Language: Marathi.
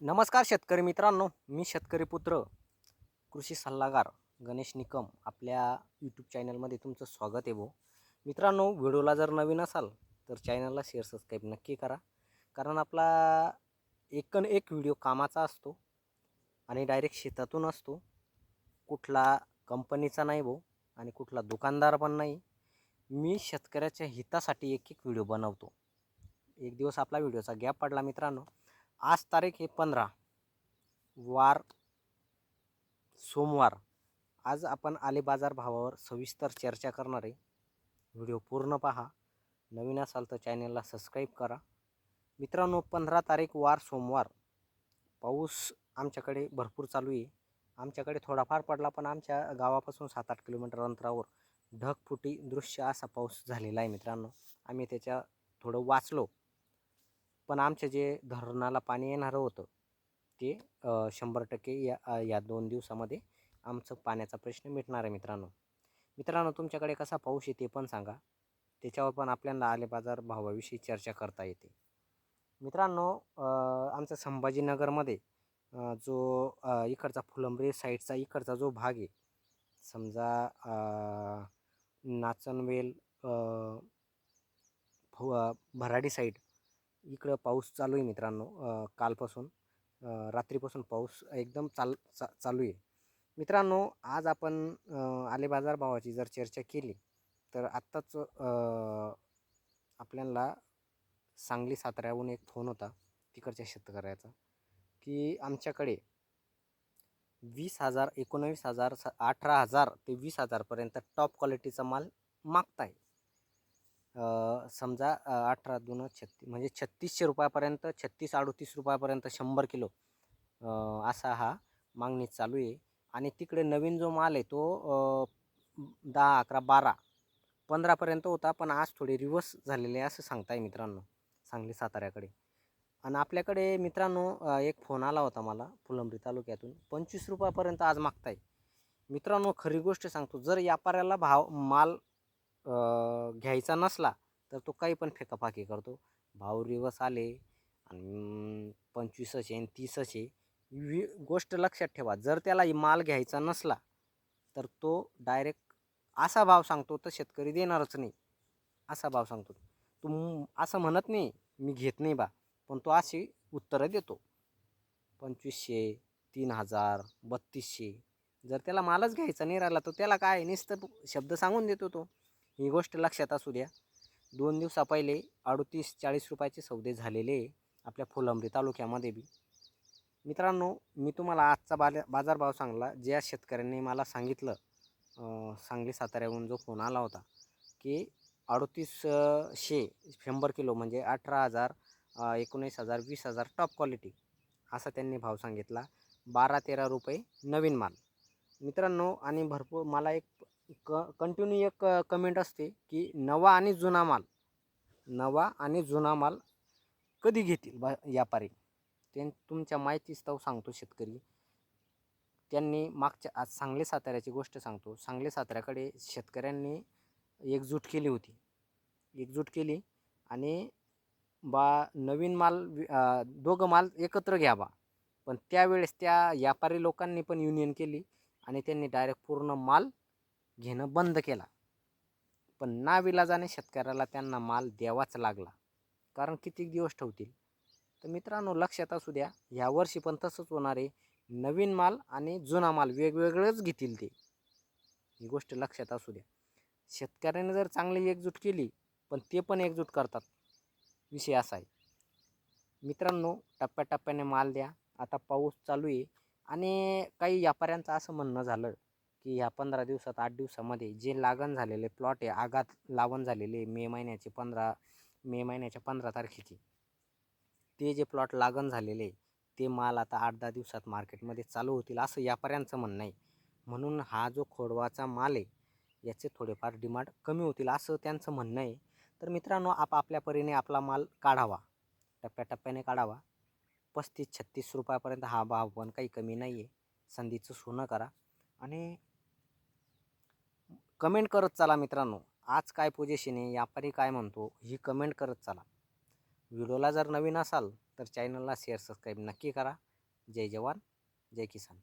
नमस्कार शेतकरी मित्रांनो मी शेतकरी पुत्र कृषी सल्लागार गणेश निकम. आपल्या यूट्यूब चॅनलमध्ये तुमचं स्वागत आहे भाऊ मित्रांनो व्हिडिओला जर नवीन असाल तर चॅनलला शेअर सबस्क्राईब नक्की करा. कारण आपला एकन एक व्हिडिओ कामाचा असतो आणि डायरेक्ट शेतातून असतो. कुठला कंपनीचा नाही भाऊ आणि कुठला दुकानदार पण नाही. मी शेतकऱ्याच्या हितासाठी एक एक व्हिडिओ बनवतो. एक दिवस आपला व्हिडिओचा गॅप पडला मित्रांनो. आज तारीख आहे पंधरा. वार सोमवार. आज आपण आले बाजार भावावर सविस्तर चर्चा करणार आहे. व्हिडिओ पूर्ण पहा. नवीन असाल तर चॅनलला सबस्क्राईब करा. मित्रांनो पंधरा तारीख वार सोमवार. पाऊस आमच्याकडे भरपूर चालू आहे. आमच्याकडे थोडाफार पडला पण आमच्या गावापासून सात आठ किलोमीटर अंतरावर ढगफुटी दृश्य असा पाऊस झालेला आहे मित्रांनो. आम्ही त्याच्या थोडं वाचलो. पण आमचे जे धरणाला पाणी येणारं होतं ते शंभर टक्के या या दोन दिवसामध्ये आमचं पाण्याचा प्रश्न मिटणार आहे मित्रांनो. मित्रांनो तुमच्याकडे कसा पाऊस येते पण सांगा. त्याच्यावर पण आपल्याला आले बाजार भावाविषयी चर्चा करता येते. मित्रांनो आमचा संभाजीनगरमध्ये जो इकडचा फुलंब्री साईडचा इकडचा जो भाग आहे समजा नाचनवेल भराडी साईड इकडं पाऊस चालू आहे मित्रांनो. कालपासून रात्रीपासून पाऊस एकदम चाल चा चालू आहे. मित्रांनो आज आपण आलेबाजार आले बाजार भावाची जर चर्चा केली तर आत्ताच आपल्याला सांगली साताऱ्याहून एक फोन होता तिकडच्या शेतकऱ्याचा की आमच्याकडे वीस हजार एकोणावीस हजार स अठरा हजार ते वीस हजारपर्यंत टॉप क्वालिटीचा माल मागताय. समजा अठरा दोन छत्तीस म्हणजे छत्तीसशे रुपयापर्यंत छत्तीस अडतीस रुपयापर्यंत शंभर किलो असा हा मागणी चालू आहे. आणि तिकडे नवीन जो माल आहे तो दहा अकरा बारा पंधरापर्यंत होता पण आज थोडे रिवर्स झालेले आहे असं सांगताय मित्रांनो सांगली साताऱ्याकडे. आणि आपल्याकडे मित्रांनो एक फोन आला होता मला फुलंब्री तालुक्यातून पंचवीस रुपयापर्यंत आज मागताय. मित्रांनो खरी गोष्ट सांगतो जर व्यापाऱ्याला भाव माल घ्यायचा नसला तर तो काही पण फेकाफाकी करतो. भाव रिवर्स आले आणि पंचवीसच आहे तीसच आहे वि गोष्ट लक्षात ठेवा जर त्याला माल घ्यायचा नसला तर तो डायरेक्ट असा भाव सांगतो तर शेतकरी देणारच नाही. असा भाव सांगतो. तो असं म्हणत नाही मी घेत नाही बा पण तो अशी उत्तरं देतो. पंचवीसशे तीन हजार बत्तीसशे जर त्याला मालच घ्यायचा नाही राहिला तर त्याला काय नुसतं शब्द सांगून देतो तो. ही गोष्ट लक्षात असू द्या. दोन दिवसा पहिले अडतीस चाळीस रुपयाचे सौदे झालेले आपल्या फुलंब्री तालुक्यामध्ये बी. मित्रांनो मी तुम्हाला आजचा बाजार बाजारभाव सांगला ज्या शेतकऱ्यांनी मला सांगितलं सांगली साताऱ्याहून जो फोन आला होता की अडतीसशे शंभर किलो म्हणजे अठरा हजार एकोणीस हजार वीस हजार टॉप क्वालिटी असा त्यांनी भाव सांगितला. बारा तेरा रुपये नवीन माल. मित्रांनो आणि भरपूर मला एक क कंटिन्यू एक कमेंट असते की नवा आणि जुना माल नवा आणि जुना माल कधी घेतील बा व्यापारी? ते तुमच्या माहितीस्तव सांगतो शेतकरी. त्यांनी मागच्या आज सांगली साताऱ्याची गोष्ट सांगतो. सांगली साताऱ्याकडे शेतकऱ्यांनी एकजूट केली होती. एकजूट केली आणि बा नवीन माल दोघं माल एकत्र घ्या बा पण त्यावेळेस त्या व्यापारी लोकांनी पण युनियन केली आणि त्यांनी डायरेक्ट पूर्ण माल घेणं बंद केला. पण नाविलाजाने शेतकऱ्याला त्यांना माल द्यावाच लागला. कारण किती दिवस ठेवतील? तर मित्रांनो लक्षात असू द्या ह्या वर्षी पण तसंच होणार. आहे नवीन माल आणि जुना माल वेगवेगळंच घेतील ते. ही गोष्ट लक्षात असू द्या. शेतकऱ्याने जर चांगली एकजूट केली पण ते पण एकजूट करतात. विषय असा आहे. मित्रांनो टप्प्याटप्प्याने माल द्या. आता पाऊस चालू आहे. आणि काही व्यापाऱ्यांचं असं म्हणणं झालं की ह्या पंधरा दिवसात आठ दिवसामध्ये जे लागण झालेले प्लॉट आहे आगात लावण झालेले मे महिन्याचे पंधरा मे महिन्याच्या पंधरा तारखेचे ते जे प्लॉट लागण झालेले ते माल आता आठ दहा दिवसात मार्केटमध्ये चालू होतील असं व्यापाऱ्यांचं म्हणणं आहे. म्हणून हा जो खोडवाचा माल आहे याचे थोडेफार डिमांड कमी होतील असं त्यांचं म्हणणं आहे. तर मित्रांनो आप आपल्या परीने आपला माल काढावा. टप्प्याटप्प्याने काढावा. पस्तीस छत्तीस रुपयापर्यंत हा भाव पण काही कमी नाही आहे संधीचं सोनं करा. आणि कमेंट करत चला मित्रांनो. आज काय पोझिशन आहे? व्यापारी काय म्हणतो? ही कमेंट करत चला. व्हिडिओला जर नवीन असाल तर चॅनलला शेअर सबस्क्राईब नक्की करा. जय जवान जय किसान.